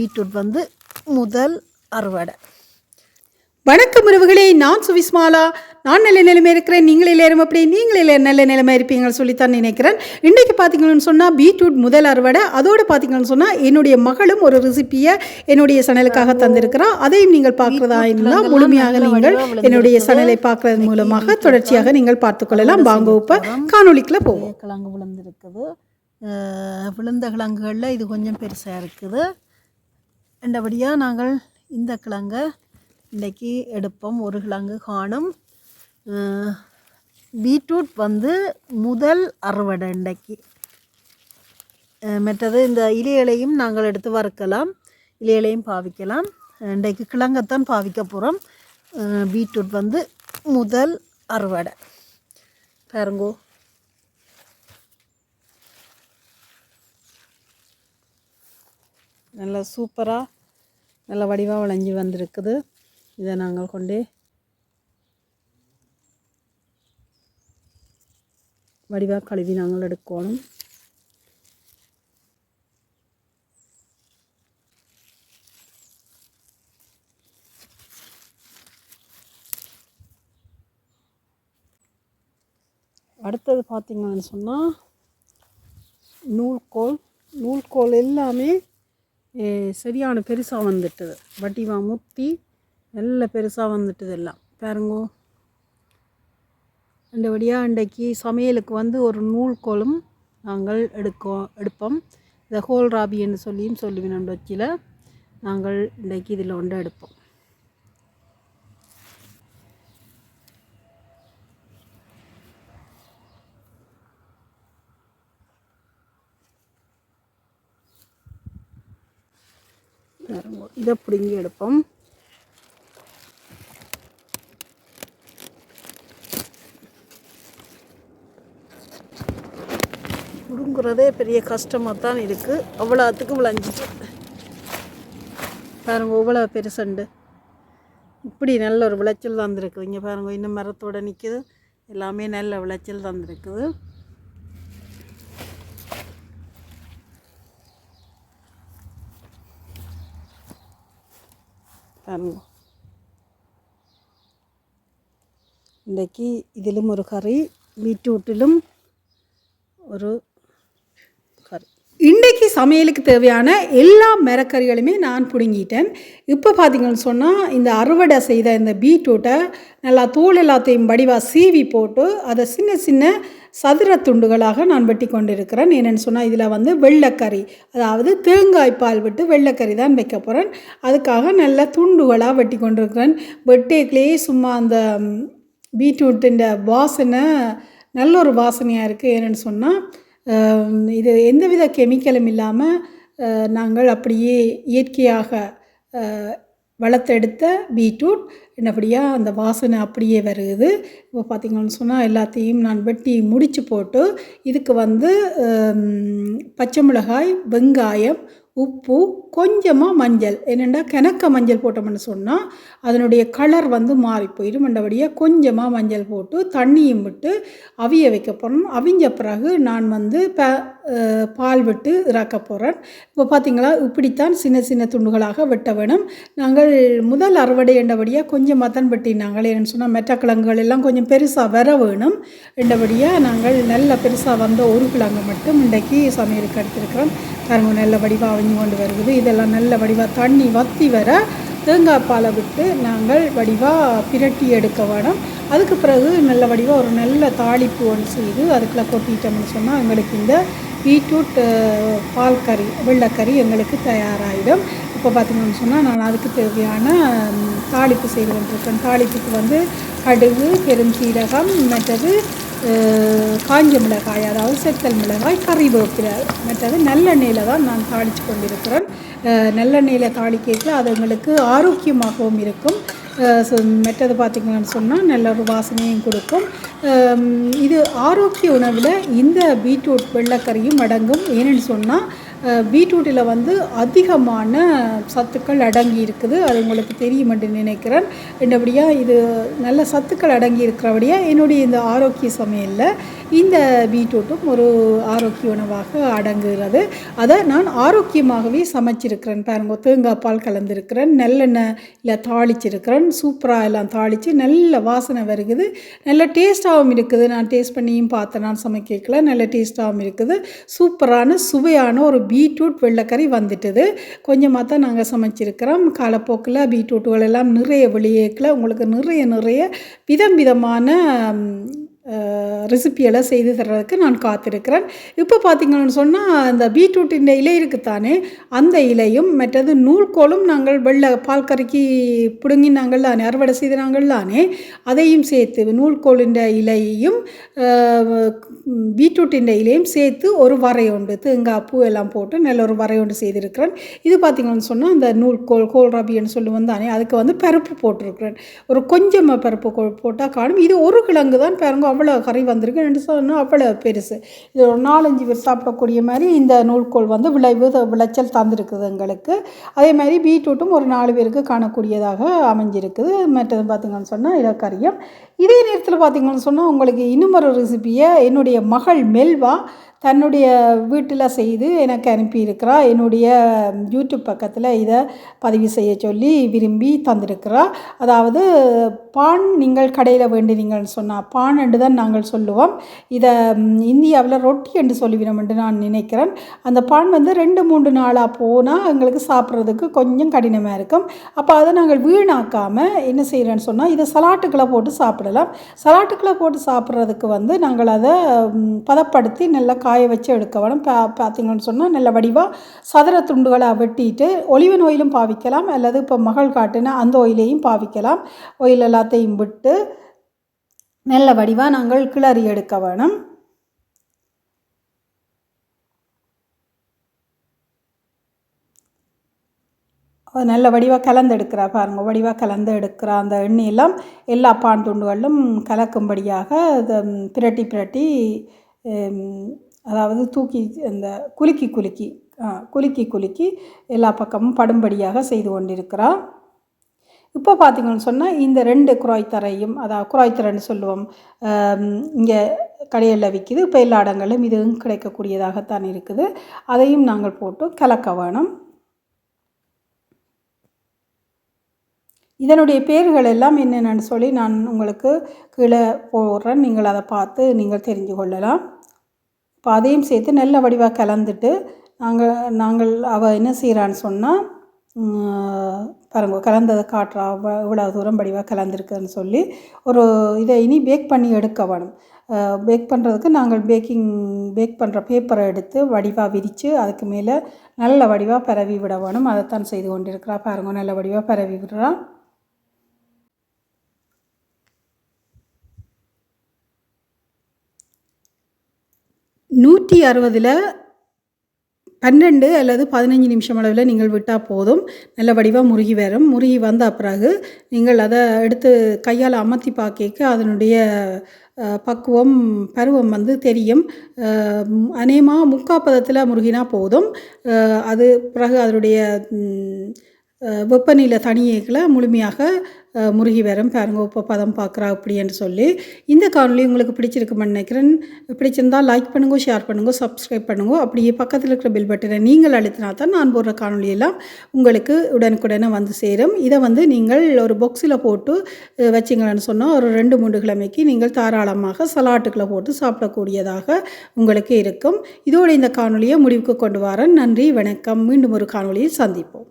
Beetroot வந்து முதல் அறுவடை. வணக்கம் உறவுகளே நான் சுவிஸ்மாலா. நான் நல்ல நிலைமை இருக்கிறேன். நீங்கள் எல்லாரும் அப்படி நீங்கள் நல்ல நிலைமை இருப்பீங்கன்னு சொல்லித்தான் நினைக்கிறேன். இன்றைக்கு பார்த்தீங்கன்னு சொன்னால் பீட்ரூட் முதல் அறுவடை. அதோடு பார்த்தீங்கன்னு சொன்னால் என்னுடைய மகளும் ஒரு ரெசிப்பியை என்னுடைய சனலுக்காக தந்திருக்கிறா அதையும் நீங்கள் பார்க்குறதா இருந்தால் முழுமையாக நீங்கள் என்னுடைய சனலை பார்க்கறது மூலமாக தொடர்ச்சியாக நீங்கள் பார்த்துக்கொள்ளலாம் வாங்க இப்போ காணொலிக்குள்ள போவோம். கிழங்கு விழுந்திருக்குது விழுந்த கிழங்குகளில் இது கொஞ்சம் பெருசாக இருக்குது. ரெண்டபடியாக நாங்கள் இந்த கிழங்கை இன்றைக்கி எடுப்போம். ஒரு கிழங்கு காணும். பீட்ரூட் வந்து முதல் அறுவடை இன்றைக்கி மற்றது இந்த இலையலையும் நாங்கள் எடுத்து வறுக்கலாம். இலையலையும் பாவிக்கலாம். இன்றைக்கு கிழங்கத்தான் பாவிக்க போகிறோம் பீட்ரூட் வந்து முதல் அறுவடை. பாருங்கோ. நல்லா சூப்பராக நல்ல வடிவாக விளைஞ்சி வந்திருக்குது. இதை நாங்கள் கொண்டு வடிவாக கழுவி நாங்கள் எடுக்கணும். அடுத்தது பார்த்திங்கன்னு சொன்னால் நூல்கோல். நூல்கோல் எல்லாமே சரியான பெருசாக வந்துட்டுது. வட்டிவா முத்தி நல்ல பெருசாக வந்துட்டுது எல்லாம். பாருங்கோ. அண்டபடியாக இன்றைக்கு சமையலுக்கு வந்து ஒரு நூல்கோலும் நாங்கள் எடுக்கோம் எடுப்போம். இந்த ஹோல் ராபி என்று சொல்லியும் சொல்லுவேன் நம்ம வச்சியில் நாங்கள் இன்றைக்கு இதில் ஒன்று எடுப்போம். பாருங்கோ இதை பிடுங்கி எடுப்போம். பிடுங்குறதே பெரிய கஷ்டமாக தான் இருக்குது அவ்வளோத்துக்கு விளைஞ்சிச்சு பாருங்கள் இவ்வளோ பெருசண்டு. இப்படி நல்ல ஒரு விளைச்சல் தந்துருக்குது இங்கே பாருங்க இன்னும் மரத்தோட நிற்குது எல்லாமே நல்ல விளைச்சல் தந்துருக்குது. பாருங்க இன்றைக்கி இதிலும் ஒரு கறி பீட்ரூட்டிலும் ஒரு கறி. இன்றைக்கு சமையலுக்கு தேவையான எல்லா மரக்கறிகளுமே நான் பிடுங்கிட்டேன். இப்போ பார்த்தீங்கன்னு சொன்னால் இந்த அறுவடை செய்த இந்த பீட்ரூட்டை நல்லா தோல் எல்லாத்தையும் வடிவாக சீவி போட்டு அதை சின்ன சின்ன சதுர துண்டுகளாக நான் வெட்டி கொண்டிருக்கிறேன். என்னென்னு சொன்னால் இதில் வந்து வெள்ளைக்கறி அதாவது தேங்காய் பால் விட்டு வெள்ளைக்கறி தான் வைக்க போகிறேன் அதுக்காக நல்ல துண்டுகளாக வெட்டி கொண்டிருக்கிறேன். வெட்டேக்கிலேயே சும்மா அந்த பீட்ரூட்டின் வாசனை நல்ல ஒரு வாசனையாக இருக்குது ஏன்னு சொன்னால் இது எந்தவித கெமிக்கலும் இல்லாமல் நாங்கள் அப்படியே இயற்கையாக வளர்த்தெடுத்த பீட்ரூட் என்னபடியாக அந்த வாசனை அப்படியே வருது. இப்போ பார்த்திங்கன்னு சொன்னால் எல்லாத்தையும் நான் வெட்டி முடித்து போட்டு இதுக்கு வந்து பச்சை மிளகாய் வெங்காயம் உப்பு கொஞ்சமாக மஞ்சள். என்னென்னா கிணக்க மஞ்சள் போட்டோம்னு சொன்னால் அதனுடைய கலர் வந்து மாறி போயிடும். மண்டபடியாக கொஞ்சமாக மஞ்சள் போட்டு தண்ணியும் விட்டு அவிய வைக்க போகிறோம் அவிஞ்ச பிறகு நான் வந்து ப பால் விட்டு இறக்க போகிறேன் இப்போ பார்த்தீங்களா இப்படித்தான் சின்ன சின்ன துண்டுகளாக வெட்ட வேணும். நாங்கள் முதல் அறுவடை என்றபடியாக கொஞ்சமாக தான் வெட்டினாங்கள் என்னென்னு சொன்னால் மெட்டக்கிழங்குகள் எல்லாம் கொஞ்சம் பெருசாக வர வேணும். என்றபடியாக நாங்கள் நல்ல பெருசாக வந்த ஒரு கிழங்கு மட்டும் இன்றைக்கு சமையலுக்கு எடுத்திருக்கிறோம். பாருங்க நல்ல வடிவாக அவிஞ்சு கொண்டு வருகிறது இதெல்லாம் நல்ல வடிவாக தண்ணி வற்றி வர தேங்காய் பாலை விட்டு நாங்கள் வடிவாக பிரட்டி எடுக்க வேணும். அதுக்கு பிறகு நல்ல வடிவாக ஒரு நல்ல தாளிப்பு ஒன்று செய்து அதுக்குள்ளே கொட்டிட்டோம்னு சொன்னால் எங்களுக்கு இந்த பீட்ரூட் பால் கறி வெள்ளைக்கறி எங்களுக்கு தயாராகிடும் இப்போ பார்த்தீங்கன்னு சொன்னால் நான் அதுக்கு தேவையான தாளிப்பு செய்து கொண்டிருக்கேன். தாளிப்புக்கு வந்து கடுகு பெருஞ்சீரகம் மற்றது காஞ்ச மிளகாய் அதாவது செத்தல் மிளகாய் கறிவேப்பிலை மற்றது நல்லெண்ணெயில் தான் நான் தாளித்து கொண்டிருக்கிறேன். நல்லெண்ணெயில் தாளிக்கிறது அது எங்களுக்கு ஆரோக்கியமாகவும் இருக்கும். மற்றது பார்த்திங்கன்னு சொன்னால் நல்ல ஒரு வாசனையும் கொடுக்கும். இது ஆரோக்கிய உணவில் இந்த பீட்ரூட் வெள்ளைக்கறியும் அடங்கும். ஏன்னு சொன்னால் பீட்ரூட்டில் வந்து அதிகமான சத்துக்கள் அடங்கி இருக்குது. அது உங்களுக்கு தெரியும் என்று நினைக்கிறேன். என்றபடியாக இது நல்ல சத்துக்கள் அடங்கி இருக்கிறபடியாக என்னுடைய இந்த ஆரோக்கிய சமையலில் இந்த பீட்ரூட்டும் ஒரு ஆரோக்கிய உணவாக அடங்குகிறது. அதை நான் ஆரோக்கியமாகவே சமைச்சிருக்கிறேன். பாருங்க தேங்காய் பால் கலந்துருக்கிறேன். நல்லெண்ணெயில் தாளிச்சிருக்கிறேன். சூப்பராக எல்லாம் தாளித்து நல்ல வாசனை வருகுது. நல்ல டேஸ்ட்டாகவும் இருக்குது. நான் டேஸ்ட் பண்ணியும் பார்த்தேன். நான் சமைக்கல நல்ல டேஸ்ட்டாகவும் இருக்குது. சூப்பரான சுவையான ஒரு பீட்ரூட் வெள்ளைக்கறி வந்துட்டுது. கொஞ்சமாக தான் நாங்கள் சமைச்சிருக்கிறோம். காலப்போக்கில் பீட்ரூட்டுகள் எல்லாம் நிறைய வெளியேக்கில் உங்களுக்கு நிறைய நிறைய விதம் விதமான ரெசிபியெல்லாம் செய்து தர்றதுக்கு நான் காத்திருக்கிறேன். இப்போ பார்த்தீங்கன்னு சொன்னால் அந்த பீட்ரூட்டின் இலை இருக்குத்தானே அந்த இலையும் மற்றது நூல்கோலும் நாங்கள் வெள்ளை பால் கறிக்கு பிடுங்கி நாங்கள் தானே அறுவடை செய்து நாங்கள் தானே அதையும் சேர்த்து நூல்கோலின் இலையையும் பீட்ரூட்டின் இலையும் சேர்த்து ஒரு வரையொண்டு தேங்காய் பூ எல்லாம் போட்டு நல்ல ஒரு வரையொண்டு செய்திருக்கிறேன். இது பார்த்தீங்கன்னு சொன்னால் அந்த நூல்கோல் கோல் ரபின்னு சொல்லுவோம் தானே அதுக்கு வந்து பருப்பு போட்டிருக்கிறேன். ஒரு கொஞ்சமாக பருப்பு போட்டால் காணும். இது ஒரு கிழங்கு தான் பாருங்க அவ்வளோ கறி வந்திருக்கு. ரெண்டு சொன்னால் அவ்வளோ பெருசு. இது ஒரு நாலஞ்சு பேர் சாப்பிடக்கூடிய மாதிரி இந்த நூல்கோல் வந்து விளைவு விளைச்சல் தந்திருக்குது எங்களுக்கு. அதே மாதிரி பீட்ரூட்டும் ஒரு நாலு பேருக்கு காணக்கூடியதாக அமைஞ்சிருக்குது. மற்றது பார்த்திங்கன்னு சொன்னால் இலக்கரியம் இதே நேரத்தில் பார்த்தீங்கன்னு சொன்னால் உங்களுக்கு இன்னும் ஒரு ரெசிபியை என்னுடைய மகள் மெல்வா தன்னுடைய வீட்டில் செய்து எனக்கு அனுப்பியிருக்கிறா. என்னுடைய யூடியூப் பக்கத்தில் இதை பதிவு செய்ய சொல்லி விரும்பி தந்திருக்கிறா. அதாவது பான் நீங்கள் கடையில் வேண்டினீங்கன்னு சொன்னால் பான் என்று தான் நாங்கள் சொல்லுவோம். இதை இந்தியாவில் ரொட்டி என்று சொல்லிவிடும் என்று நான் நினைக்கிறேன். அந்த பான் வந்து ரெண்டு மூன்று நாளாக போனால் எங்களுக்கு சாப்பிட்றதுக்கு கொஞ்சம் கடினமாக இருக்கும். அப்போ அதை நாங்கள் வீணாக்காமல் என்ன செய்கிறேன்னு சொன்னால் இதை சலாட்டுக்களை போட்டு சாப்பிடலாம் சலாட்டுக்களை போட்டு சாப்பிட்றதுக்கு வந்து நாங்கள் அதை பதப்படுத்தி நல்லா காய வச்சு எடுக்க வேணும். பா பார்த்திங்கன்னு சொன்னால் நல்ல வடிவாக சதுர துண்டுகளை வெட்டிட்டு ஒலிவன் ஆயிலும் பாவிக்கலாம். அல்லது இப்போ மகள் காட்டின அந்த ஆயிலையும் பாவிக்கலாம். ஆயில் எல்லாத்தையும் விட்டு நல்ல வடிவாக நாங்கள் கிளறி எடுக்க வேணும். நல்ல வடிவாக கலந்து எடுக்கிறா பாருங்க வடிவாக கலந்து எடுக்கிற அந்த எண்ணெயெல்லாம் எல்லா பான் துண்டுகளிலும் கலக்கும்படியாக அதை பிரட்டி பிரட்டி அதாவது தூக்கி அந்த குலுக்கி குலுக்கி ஆ, குலுக்கி குலுக்கி எல்லா பக்கமும் படும்படியாக செய்து கொண்டிருக்கிறா. இப்போ பார்த்தீங்கன்னு சொன்னால் இந்த ரெண்டு குராய்த்தரையும் அதாவது குராய்த்தரைன்னு சொல்லுவோம் இங்கே கடையில் விற்கிது. இப்போ எல்லா இடங்களிலும் இதுவும் கிடைக்கக்கூடியதாகத்தான் இருக்குது. அதையும் நாங்கள் போட்டு கலக்க வேணும். இதனுடைய பேர்கள் எல்லாம் என்னென்னு சொல்லி நான் உங்களுக்கு கீழே போடுறேன். நீங்கள் அதை பார்த்து நீங்கள் தெரிஞ்சு கொள்ளலாம். இப்போ அதையும் சேர்த்து நல்ல வடிவாக கலந்துட்டு நாங்கள் நாங்கள் அவள் என்ன செய்கிறான்னு சொன்னால் பாருங்க கலந்ததை காட்டுறா இவ்வளோ தூரம் வடிவாக கலந்துருக்குன்னு சொல்லி ஒரு இதை இனி பேக் பண்ணி எடுக்க வேணும். பேக் பண்ணுறதுக்கு நாங்கள் பேக்கிங் பேக் பண்ணுற பேப்பரை எடுத்து வடிவாக விரித்து அதுக்கு மேலே நல்ல வடிவாக பரவி விட வேணும். அதைத்தான் செய்து கொண்டிருக்கிறா. பாருங்க நல்ல வடிவாக பரவி விடுறா. நூற்றி அறுபதில் பன்னெண்டு அல்லது பதினஞ்சு நிமிஷம் அளவில் நீங்கள் விட்டால் போதும். நல்ல வடிவாக முருகி வரும். முருகி வந்த பிறகு நீங்கள் அதை எடுத்து கையால் அமர்த்தி பார்க்க அதனுடைய பக்குவம் பருவம் வந்து தெரியும். அநேகமாக முக்காப்பதத்தில் முருகினா போதும். அது பிறகு அதனுடைய வெப்பநிலை தனியேக்கில் முழுமையாக முருகி வரும் பாருங்க இப்போ பதம் பார்க்குறா அப்படின்னு சொல்லி. இந்த காணொலி உங்களுக்கு பிடிச்சிருக்குமென்னு நினைக்கிறேன். பிடிச்சிருந்தால் லைக் பண்ணுங்க ஷேர் பண்ணுங்க சப்ஸ்கிரைப் பண்ணுங்க. அப்படியே பக்கத்தில் இருக்கிற பில் பட்டனை நீங்கள் அழுத்தினா தான் நான் போடுற காணொலியெல்லாம் உங்களுக்கு உடனுக்குடனே வந்து சேரும். இதை வந்து நீங்கள் ஒரு பாக்ஸில் போட்டு அஹ், வச்சிங்கன்னு சொன்னால் ஒரு ரெண்டு மூன்று கிழமைக்கு நீங்கள் தாராளமாக சலாட்டுக்களை போட்டு சாப்பிடக்கூடியதாக உங்களுக்கு இருக்கும். இதோடு இந்த காணொலியை முடிவுக்கு கொண்டு வரேன். நன்றி வணக்கம். மீண்டும் ஒரு காணொலியை சந்திப்போம்.